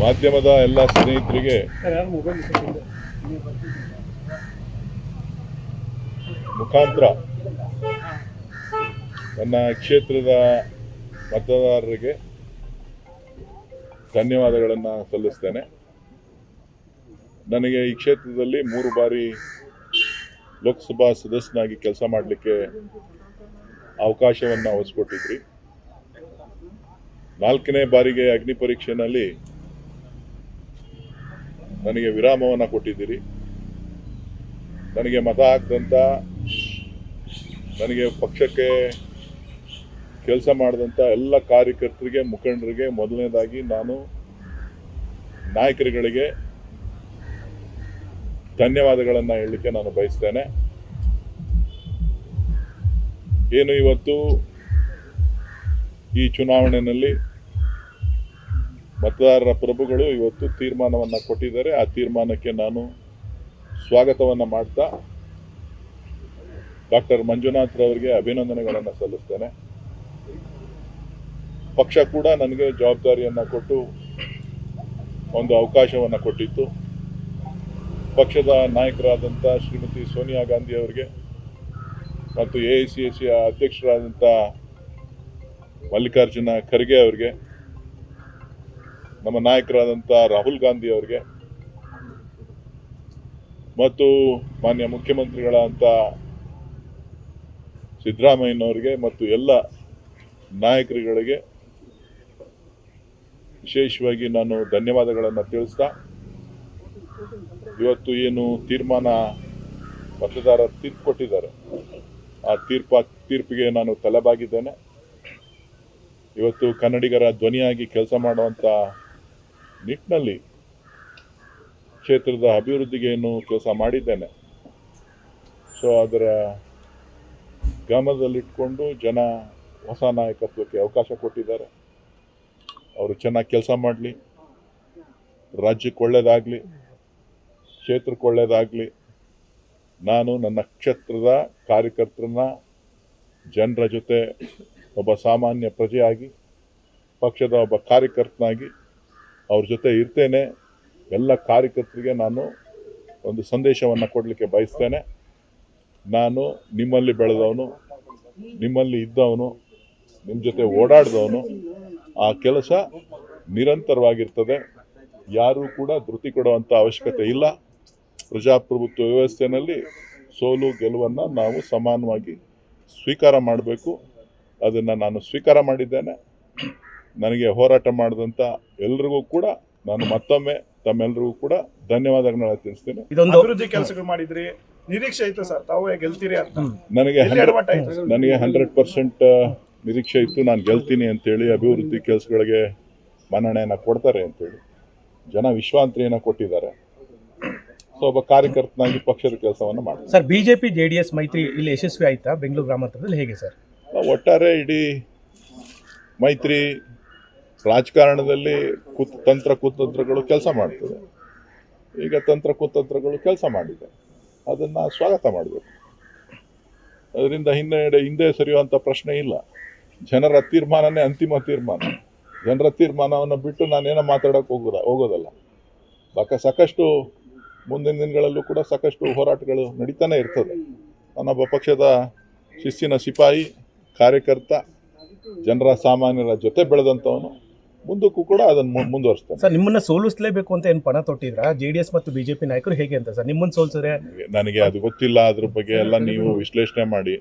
ಮಾಧ್ಯಮದ ಎಲ್ಲ ಸ್ನೇಹಿತರಿಗೆ ಮುಖಾಂತರ. ನನ್ನ ಕ್ಷೇತ್ರದ ಮತದಾರರಿಗೆ ಧನ್ಯವಾದಗಳನ್ನು ಸಲ್ಲಿಸ್ತೇನೆ. ನನಗೆ ಈ ಕ್ಷೇತ್ರದಲ್ಲಿ ಮೂರು ಬಾರಿ ಲೋಕಸಭಾ ಸದಸ್ಯನಾಗಿ ಕೆಲಸ ಮಾಡಲಿಕ್ಕೆ ಅವಕಾಶವನ್ನು ಒಲಿಸ್ಕೊಟ್ಟಿದ್ರಿ ನಾಲ್ಕನೇ ಬಾರಿಗೆ ಅಗ್ನಿ ಪರೀಕ್ಷೆನಲ್ಲಿ ನನಗೆ ವಿರಾಮವನ್ನು ಕೊಟ್ಟಿದ್ದೀರಿ. ನನಗೆ ಮತ ಹಾಕಿದಂಥ ನನಗೆ ಪಕ್ಷಕ್ಕೆ ಕೆಲಸ ಮಾಡಿದಂಥ ಎಲ್ಲ ಕಾರ್ಯಕರ್ತರಿಗೆ, ಮುಖಂಡರಿಗೆ ಮೊದಲನೇದಾಗಿ ನಾನು ನಾಯಕರುಗಳಿಗೆ ಧನ್ಯವಾದಗಳನ್ನು ಹೇಳಲಿಕ್ಕೆ ನಾನು ಬಯಸ್ತೇನೆ. ಏನು ಇವತ್ತು ಈ ಚುನಾವಣೆಯಲ್ಲಿ ಮತದಾರರ ಪ್ರಭುಗಳು ಇವತ್ತು ತೀರ್ಮಾನವನ್ನು ಕೊಟ್ಟಿದ್ದಾರೆ. ಆ ತೀರ್ಮಾನಕ್ಕೆ ನಾನು ಸ್ವಾಗತವನ್ನು ಮಾಡ್ತಾ ಡಾಕ್ಟರ್ ಮಂಜುನಾಥ್ರವರಿಗೆ ಅಭಿನಂದನೆಗಳನ್ನು ಸಲ್ಲಿಸ್ತೇನೆ. ಪಕ್ಷ ಕೂಡ ನನಗೆ ಜವಾಬ್ದಾರಿಯನ್ನು ಕೊಟ್ಟು ಒಂದು ಅವಕಾಶವನ್ನು ಕೊಟ್ಟಿತ್ತು. ಪಕ್ಷದ ನಾಯಕರಾದಂಥ ಶ್ರೀಮತಿ ಸೋನಿಯಾ ಗಾಂಧಿ ಅವರಿಗೆ ಮತ್ತು ಎ ಐ ಸಿ ಎಸ್ ಸಿಯ ಅಧ್ಯಕ್ಷರಾದಂಥ ಮಲ್ಲಿಕಾರ್ಜುನ ಖರ್ಗೆ ಅವರಿಗೆ ನಮ್ಮ ನಾಯಕರಾದಂಥ ರಾಹುಲ್ ಗಾಂಧಿ ಅವರಿಗೆ ಮತ್ತು ಮಾನ್ಯ ಮುಖ್ಯಮಂತ್ರಿಗಳಾದಂಥ ಸಿದ್ದರಾಮಯ್ಯನವರಿಗೆ ಮತ್ತು ಎಲ್ಲ ನಾಯಕರುಗಳಿಗೆ ವಿಶೇಷವಾಗಿ ನಾನು ಧನ್ಯವಾದಗಳನ್ನು ತಿಳಿಸ್ತಾ, ಇವತ್ತು ಏನು ತೀರ್ಮಾನ ಮತದಾರರು ತೀರ್ಪು ಕೊಟ್ಟಿದ್ದಾರೆ. ಆ ತೀರ್ಪ, ತೀರ್ಪಿಗೆ ನಾನು ತಲೆಬಾಗಿದ್ದೇನೆ. ಇವತ್ತು ಕನ್ನಡಿಗರ ಧ್ವನಿಯಾಗಿ ಕೆಲಸ ಮಾಡುವಂಥ ನಿಟ್ಟಿನಲ್ಲಿ ಕ್ಷೇತ್ರದ ಅಭಿವೃದ್ಧಿಗೆ ಏನು ಕೆಲಸ ಮಾಡಿದ್ದೇನೆ. ಸೊ ಅದರ ಗಮನದಲ್ಲಿಟ್ಕೊಂಡು ಜನ ಹೊಸ ನಾಯಕತ್ವಕ್ಕೆ ಅವಕಾಶ ಕೊಟ್ಟಿದ್ದಾರೆ. ಅವರು ಚೆನ್ನಾಗಿ ಕೆಲಸ ಮಾಡಲಿ. ರಾಜ್ಯಕ್ಕೆ ಒಳ್ಳೆಯದಾಗಲಿ ಕ್ಷೇತ್ರಕ್ಕೆ ಒಳ್ಳೆಯದಾಗಲಿ ನಾನು ನನ್ನ ಕ್ಷೇತ್ರದ ಕಾರ್ಯಕರ್ತರನ್ನ ಜನರ ಜೊತೆ ಒಬ್ಬ ಸಾಮಾನ್ಯ ಪ್ರಜೆಯಾಗಿ, ಪಕ್ಷದ ಒಬ್ಬ ಕಾರ್ಯಕರ್ತನಾಗಿ ಅವ್ರ ಜೊತೆ ಇರ್ತೇನೆ. ಎಲ್ಲ ಕಾರ್ಯಕರ್ತರಿಗೆ ನಾನು ಒಂದು ಸಂದೇಶವನ್ನು ಕೊಡಲಿಕ್ಕೆ ಬಯಸ್ತೇನೆ. ನಾನು ನಿಮ್ಮಲ್ಲಿ ಬೆಳೆದವನು, ನಿಮ್ಮಲ್ಲಿ ಇದ್ದವನು ನಿಮ್ಮ ಜೊತೆ ಓಡಾಡಿದವನು, ಆ ಕೆಲಸ ನಿರಂತರವಾಗಿರ್ತದೆ. ಯಾರೂ ಕೂಡ ಧೃತಿ ಕೊಡುವಂಥ ಅವಶ್ಯಕತೆ ಇಲ್ಲ. ಪ್ರಜಾಪ್ರಭುತ್ವ ವ್ಯವಸ್ಥೆಯಲ್ಲಿ ಸೋಲು ಗೆಲುವನ್ನು ನಾವು ಸಮಾನವಾಗಿ ಸ್ವೀಕಾರ ಮಾಡಬೇಕು. ಅದನ್ನು ನಾನು ಸ್ವೀಕಾರ ಮಾಡಿದ್ದೇನೆ. ನನಗೆ ಹೋರಾಟ ಮಾಡಿದಂಥ ಎಲ್ರಿಗೂ ಕೂಡ ನಾನು ಮತ್ತೊಮ್ಮೆ ತಮ್ಮೆಲ್ಲರಿಗೂ ಕೂಡ ಧನ್ಯವಾದಗಳನ್ನ ತಿಳಿಸ್ತೀನಿ. ಇದೊಂದು ಅಭಿವೃದ್ಧಿ ಕೆಲಸಗಳು ಮಾಡಿದ್ರಿ ನಿರೀಕ್ಷೆ ಇತ್ತು ಸರ್ ತಾವು ಗೆಲ್ತೀರಿ ಅಂತ. ನನಗೆ ನನಗೆ ಹಂಡ್ರೆಡ್ ಪರ್ಸೆಂಟ್ ನಿರೀಕ್ಷೆ ಇತ್ತು ನಾನು ಗೆಲ್ತೀನಿ ಅಂತೇಳಿ ಅಭಿವೃದ್ಧಿ ಕೆಲಸಗಳಿಗೆ ಮನ್ನಣೆಯನ್ನು ಕೊಡ್ತಾರೆ ಅಂತೇಳಿ ಜನ ವಿಶ್ವಾಂತ್ರಿಯನ್ನು ಕೊಟ್ಟಿದ್ದಾರೆ. ಸೊ ಒಬ್ಬ ಕಾರ್ಯಕರ್ತನಾಗಿ ಪಕ್ಷದ ಕೆಲಸವನ್ನು ಮಾಡ್ತಾರೆ. ಸರ್ ಬಿಜೆಪಿ ಎಸ್ ಮೈತ್ರಿ ಇಲ್ಲಿ ಯಶಸ್ವಿ ಆಯ್ತಾ? ಬೆಂಗಳೂರು ಗ್ರಾಮಾಂತರದಲ್ಲಿ ಹೇಗೆ ಸರ್? ಒಟ್ಟಾರೆ ಇಡೀ ಮೈತ್ರಿ ರಾಜಕಾರಣದಲ್ಲಿ ಕುತ್ ತಂತ್ರ ಕುತಂತ್ರಗಳು ಕೆಲಸ ಮಾಡ್ತದೆ. ಈಗ ತಂತ್ರ ಕುತಂತ್ರಗಳು ಕೆಲಸ ಮಾಡಿದೆ. ಅದನ್ನು ಸ್ವಾಗತ ಮಾಡಬೇಕು. ಅದರಿಂದ ಹಿನ್ನೆಡೆ ಹಿಂದೆ ಸರಿಯುವಂಥ ಪ್ರಶ್ನೆ ಇಲ್ಲ. ಜನರ ತೀರ್ಮಾನನೇ ಅಂತಿಮ ತೀರ್ಮಾನ. ಜನರ ತೀರ್ಮಾನವನ್ನು ಬಿಟ್ಟು ನಾನೇನೋ ಮಾತಾಡೋಕೆ ಹೋಗೋದ, ಹೋಗೋದಲ್ಲ. ಬಾಕ ಸಾಕಷ್ಟು ಮುಂದಿನ ದಿನಗಳಲ್ಲೂ ಕೂಡ ಸಾಕಷ್ಟು ಹೋರಾಟಗಳು ನಡೀತಾನೆ ಇರ್ತದೆ. ನಾನೊಬ್ಬ ಪಕ್ಷದ ಶಿಸ್ತಿನ ಸಿಪಾಯಿ, ಕಾರ್ಯಕರ್ತ, ಜನರ ಸಾಮಾನ್ಯರ ಜೊತೆ ಬೆಳೆದಂಥವನು ಮುಂದಕ್ಕೂ ಕೂಡ ಅದನ್ನು ಮುಂದುವರಿಸ್ತಾರೆ ಸರ್ ನಿಮ್ಮನ್ನ ಸೋಲಿಸಲೇಬೇಕು ಅಂತ ಏನು ಪಣ ತೊಟ್ಟಿದ್ರ? ಜೆ ಡಿ ಎಸ್ ಮತ್ತು ಬಿಜೆಪಿ ನಾಯಕರು ಹೇಗೆ ಅಂತ ಸರ್? ನಿಮ್ಮನ್ನ ಸೋಲ್ಸಿದ್ರೆ ನನಗೆ ಅದು ಗೊತ್ತಿಲ್ಲ ಅದ್ರ ಬಗ್ಗೆ ಎಲ್ಲ ನೀವು ವಿಶ್ಲೇಷಣೆ ಮಾಡಿ.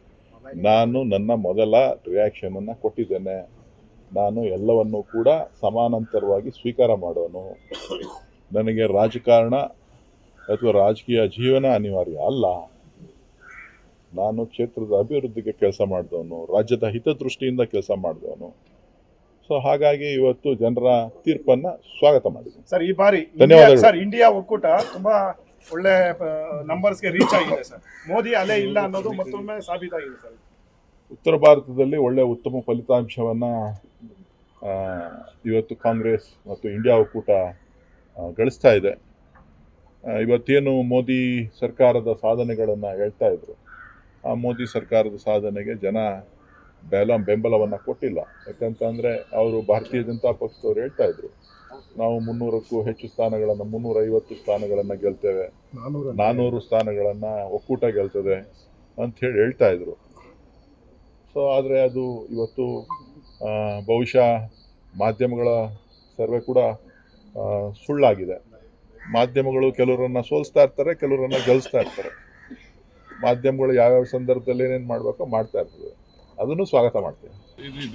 ನಾನು ನನ್ನ ಮೊದಲ ರಿಯಾಕ್ಷನನ್ನು ಕೊಟ್ಟಿದ್ದೇನೆ. ನಾನು ಎಲ್ಲವನ್ನೂ ಕೂಡ ಸಮಾನಾಂತರವಾಗಿ ಸ್ವೀಕಾರ ಮಾಡೋನು. ನನಗೆ ರಾಜಕಾರಣ ಅಥವಾ ರಾಜಕೀಯ ಜೀವನ ಅನಿವಾರ್ಯ ಅಲ್ಲ. ನಾನು ಕ್ಷೇತ್ರದ ಅಭಿವೃದ್ಧಿಗೆ ಕೆಲಸ ಮಾಡಿದವನು ರಾಜ್ಯದ ಹಿತದೃಷ್ಟಿಯಿಂದ ಕೆಲಸ ಮಾಡಿದವನು. ಸೊ ಹಾಗಾಗಿ ಇವತ್ತು ಜನರ ತೀರ್ಪನ್ನ ಸ್ವಾಗತ ಮಾಡಿದೆ ಸರ್ ಈ ಬಾರಿ ಧನ್ಯವಾದಗಳು. ಸರ್ ಇಂಡಿಯಾ ಒಕ್ಕೂಟ ತುಂಬಾ ಒಳ್ಳೆ ನಂಬರ್ಸ್ಗೆ ರೀಚ್ ಆಗಿದೆ ಸರ್. ಮೋದಿ ಅಲೆ ಇಲ್ಲ ಅನ್ನೋದು ಮತ್ತೊಮ್ಮೆ ಸಾಬೀತಾಗಿದೆ ಸರ್. ಉತ್ತರ ಭಾರತದಲ್ಲಿ ಒಳ್ಳೆ ಉತ್ತಮ ಫಲಿತಾಂಶವನ್ನು ಇವತ್ತು ಕಾಂಗ್ರೆಸ್ ಮತ್ತು ಇಂಡಿಯಾ ಒಕ್ಕೂಟ ಆ, ಗಳಿಸ್ತಾ ಇದೆ. ಆ, ಇವತ್ತೇನು ಮೋದಿ ಸರ್ಕಾರದ ಸಾಧನೆಗಳನ್ನು ಹೇಳ್ತಾ ಇದ್ರು. ಆ ಮೋದಿ ಸರ್ಕಾರದ ಸಾಧನೆಗೆ ಜನ ಬೆಲ ಬೆಂಬಲವನ್ನು ಕೊಟ್ಟಿಲ್ಲ. ಯಾಕಂತಂದರೆ ಅವರು ಭಾರತೀಯ ಜನತಾ ಪಕ್ಷದವ್ರು ಹೇಳ್ತಾ ಇದ್ರು ನಾವು ಮುನ್ನೂರಕ್ಕೂ ಹೆಚ್ಚು ಸ್ಥಾನಗಳನ್ನು ಮುನ್ನೂರೈವತ್ತು ಸ್ಥಾನಗಳನ್ನು ಗೆಲ್ತೇವೆ. ನಾನೂರ ನಾನ್ನೂರು ಸ್ಥಾನಗಳನ್ನು ಒಕ್ಕೂಟ ಗೆಲ್ತದೆ ಅಂತ ಹೇಳಿ ಹೇಳ್ತಾ ಇದ್ರು. ಸೊ ಆದರೆ ಅದು ಇವತ್ತು ಆ, ಬಹುಶಃ ಮಾಧ್ಯಮಗಳ ಸರ್ವೆ ಕೂಡ ಸುಳ್ಳಾಗಿದೆ. ಮಾಧ್ಯಮಗಳು ಕೆಲವರನ್ನ ಸೋಲಿಸ್ತಾ ಇರ್ತಾರೆ ಕೆಲವರನ್ನ ಗೆಲ್ಲಿಸ್ತಾ ಇರ್ತಾರೆ. ಮಾಧ್ಯಮಗಳು ಯಾವ್ಯಾವ ಸಂದರ್ಭದಲ್ಲಿ ಏನೇನು ಮಾಡಬೇಕೋ ಮಾಡ್ತಾ ಇರ್ತದೆ. ಅದನ್ನು ಸ್ವಾಗತ ಮಾಡ್ತೇವೆ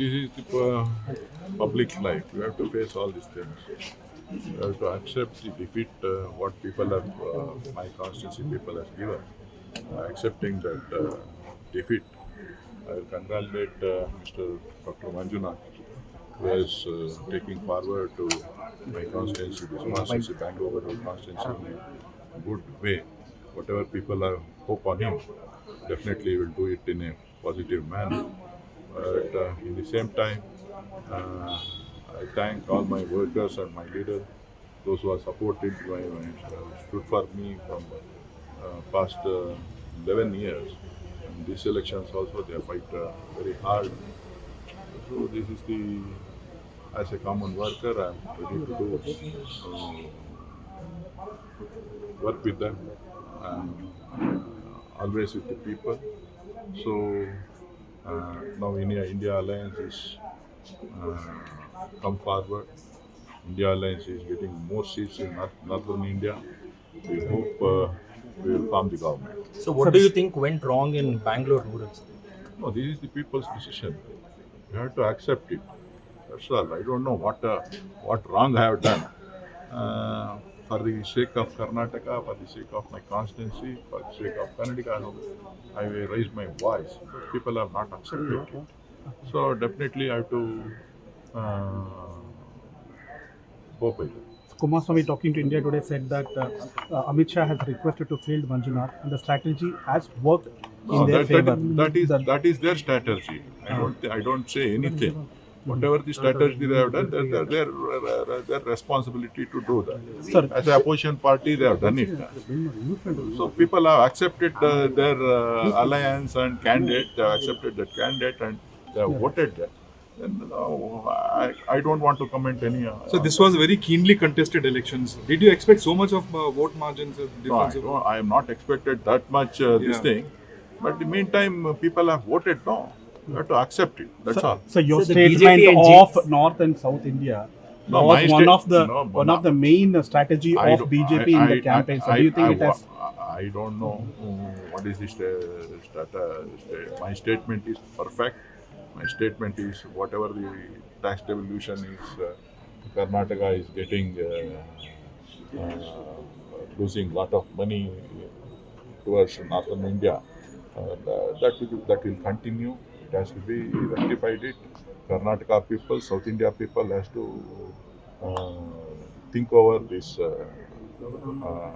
this is the public life you have to face all this things You have to accept the defeat uh, what people have, uh, my constituency people have given. Uh, accepting that uh, defeat, I will congratulate uh, Mr. Dr. Manjunath who is uh, taking forward to my constituency, this constituency, Bangalore constituency in a good way. Whatever people have hope on him, definitely will do it in a positive manner. But uh, in the same time, uh, I thank all my workers and my leaders, those who have supported my, my uh, stood for me from uh, past uh, 11 years. And these elections also they fight uh, very hard. So this is the, as a common worker, I'm ready to do uh, work with them and uh, always with the people. So uh, now India, India Alliance is uh, come forward. India Alliance is getting more seats in north, northern India. We hope uh, we will form the government. So, what do you think went wrong in Bangalore rural? No, this is the people's decision. You have to accept it. That's all. I don't know what uh, what wrong I have done. For the sake of Karnataka, for the sake of my constituency, for the sake of Kannadiga, I will raise my voice. People have not accepted it. So definitely I have to uh, with it. Kumaraswamy talking to India Today said that uh, uh, Amit Shah has requested to field Manjunath and the strategy has worked in No, their that, favor. that, that, is, that is their strategy. I don't I don't say anything. Whatever the strategy they have done, that- that their their, their responsibility to do that. Sir, As an opposition party, they have done it. So people have accepted uh, their uh, alliance and candidate. They have accepted that candidate and they have voted that. Then uh, I, I don't want to comment any. Uh, So this was very keenly contested elections. Did you expect so much of uh, vote margins? Uh, No, I, difference of- don't- I am not expected that much uh, this Yeah. thing. But in the meantime, uh, people have voted no. You have to accept it. That's all. So your So statement of North and South India No, was one sta- of the no, one of the main strategy I of BJP I- in the I- campaign. So I- do you think I, it has? I don't know mm, what is the sta- stata, sta- my statement is perfect. My statement is whatever the tax devolution is, uh, Karnataka is getting uh, uh, losing lot of money towards northern India. Uh, that will, that will continue. It has to be rectified. It Karnataka people, South India people has to uh, think over this uh, uh,